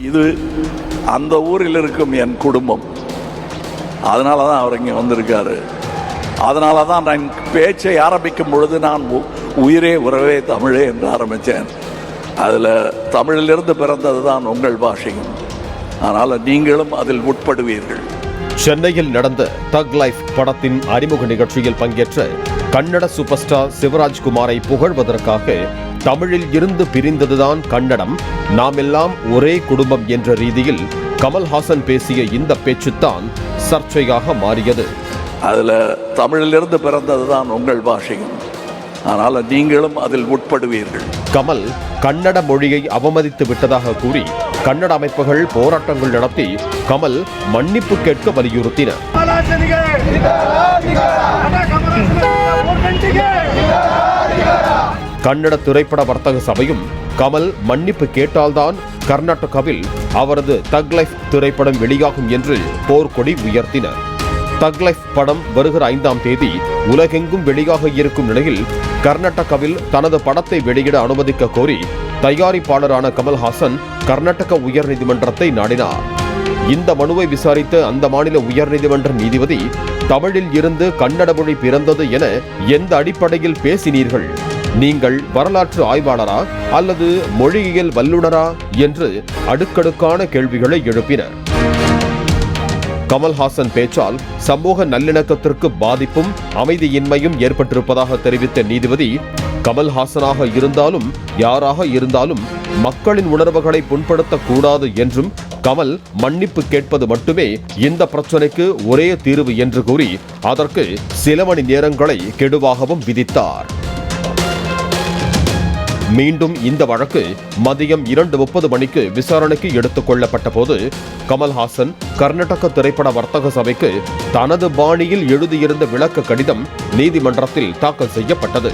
இது அந்த ஊரில் இருக்கும் என் குடும்பம். அதனால தான் அவர் இங்கே வந்திருக்காரு. அதனால தான் நான் பேச்சை ஆரம்பிக்கும் பொழுது நான் உ- உயிரே உறவே தமிழே என்று ஆரம்பித்தேன். அதில் தமிழிலிருந்து பிறந்தது தான் உங்கள் பாஷையும். அதனால் நீங்களும் அதில் உட்படுவீர்கள். சென்னையில் நடந்த தக் லைஃப் படத்தின் அறிமுக நிகழ்ச்சியில் பங்கேற்ற கன்னட சூப்பர் ஸ்டார் சிவராஜ்குமாரை புகழ்வதற்காக தமிழில் இருந்து பிரிந்ததுதான் கன்னடம். நாம் எல்லாம் ஒரே குடும்பம் என்ற ரீதியில் கமல்ஹாசன் பேசிய இந்த பேச்சுத்தான் சர்ச்சையாக மாறியது. அதில் தமிழிலிருந்து பிறந்தது தான் உங்கள் பாஷையும். அதனால் நீங்களும் அதில் உட்படுவீர்கள். கமல் கன்னட மொழியை அவமதித்து விட்டதாக கூறி கன்னட அமைப்புகள் போராட்டங்கள் நடத்தி கமல் மன்னிப்பு கேட்க வலியுறுத்தின. கன்னட திரைப்பட வர்த்தக சபையும் கமல் மன்னிப்பு கேட்டால்தான் கர்நாடகாவில் அவரது தக் லைஃப் திரைப்படம் வெளியாகும் என்று போர்க்கொடி உயர்த்தினர். தக் லைஃப் படம் வருகிற ஐந்தாம் தேதி உலகெங்கும் வெளியாக இருக்கும் நிலையில் கர்நாடகாவில் தனது படத்தை வெளியிட அனுமதிக்க கோரி தயாரிப்பாளரான கமல்ஹாசன் கர்நாடக உயர்நீதிமன்றத்தை நாடினார். இந்த மனுவை விசாரித்த அந்த மாநில உயர்நீதிமன்ற நீதிபதி தமிழில் இருந்து கன்னட மொழி பிறந்தது என எந்த அடிப்படையில் பேசினீர்கள்? நீங்கள் வரலாற்று ஆய்வாளரா அல்லது மொழியியல் வல்லுனரா என்று அடுக்கடுக்கான கேள்விகளை எழுப்பினர். கமல்ஹாசன் பேச்சால் சமூக நல்லிணக்கத்திற்கு பாதிப்பும் அமைதியின்மையும் ஏற்பட்டிருப்பதாக தெரிவித்த நீதிபதி கமல்ஹாசனாக இருந்தாலும் யாராக இருந்தாலும் மக்களின் உணர்வுகளை புண்படுத்தக்கூடாது என்றும் கமல் மன்னிப்பு கேட்பது மட்டுமே இந்த பிரச்சனைக்கு ஒரே தீர்வு என்று கூறி அதற்கு சில மணி நேரங்களை கெடுவாகவும் விதித்தார். மீண்டும் இந்த வழக்கு மதியம் இரண்டு முப்பது மணிக்கு விசாரணைக்கு எடுத்துக் கொள்ளப்பட்ட போது கமல்ஹாசன் கர்நாடக திரைப்பட வர்த்தக சபைக்கு தனது பாணியில் எழுதியிருந்த விளக்க கடிதம் நீதிமன்றத்தில் தாக்கல் செய்யப்பட்டது.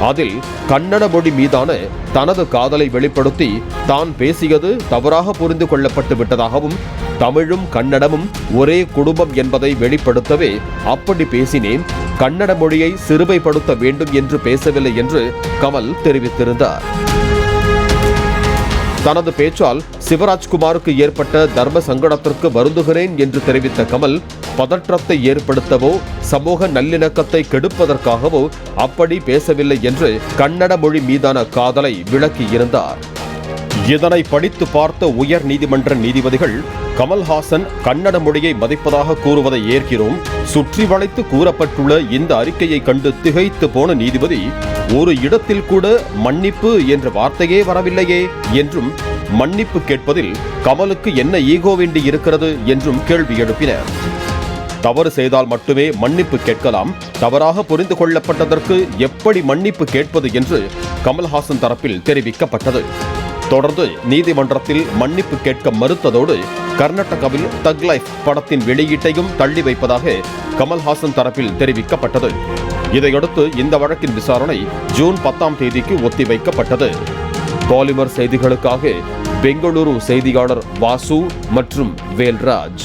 அதில் கன்னட மொழி மீதான தனது காதலை வெளிப்படுத்தி தான் பேசியது தவறாக புரிந்து கொள்ளப்பட்டு விட்டதாகவும் தமிழும் கன்னடமும் ஒரே குடும்பம் என்பதை வெளிப்படுத்தவே அப்படி பேசினேன். கன்னட மொழியை சிறுமைப்படுத்த வேண்டும் என்று பேசவில்லை என்று கமல் தெரிவித்திருந்தார். தனது பேச்சால் சிவராஜ்குமாருக்கு ஏற்பட்ட தர்ம சங்கடத்திற்கு வருந்துகிறேன் என்று தெரிவித்த கமல் பதற்றத்தை ஏற்படுத்தவோ சமூக நல்லிணக்கத்தை கெடுப்பதற்காகவோ அப்படி பேசவில்லை என்று கன்னட மொழி மீதான காதலை விளக்கியிருந்தார். இதனை படித்து பார்த்த உயர் நீதிமன்ற நீதிபதிகள் கமல்ஹாசன் கன்னட மொழியை மதிப்பதாக கூறுவதை ஏற்கிறோம். சுற்றி வளைத்து கூறப்பட்டுள்ள இந்த அறிக்கையை கண்டு திகைத்து போன நீதிபதி ஒரு இடத்தில் கூட மன்னிப்பு என்ற வார்த்தையே வரவில்லையே என்றும் மன்னிப்பு கேட்பதில் கமலுக்கு என்ன ஈகோ வேண்டி இருக்கிறது என்றும் கேள்வி எழுப்பினர். தவறு செய்தால் மட்டுமே மன்னிப்பு கேட்கலாம். தவறாக புரிந்து கொள்ளப்பட்டதற்கு எப்படி மன்னிப்பு கேட்பது என்று கமல்ஹாசன் தரப்பில் தெரிவிக்கப்பட்டது. தொடர்ந்து நீதிமன்றத்தில் மன்னிப்பு கேட்க மறுத்ததோடு கர்நாடகாவில் தக் லைஃப் படத்தின் வெளியீட்டையும் தள்ளி வைப்பதாக கமல்ஹாசன் தரப்பில் தெரிவிக்கப்பட்டது. இதையடுத்து இந்த வழக்கின் விசாரணை ஜூன் பத்தாம் தேதிக்கு ஒத்திவைக்கப்பட்டது. பாலிமர் செய்திகளுக்காக பெங்களூரு செய்தியாளர் வாசு மற்றும் வேல்ராஜ்.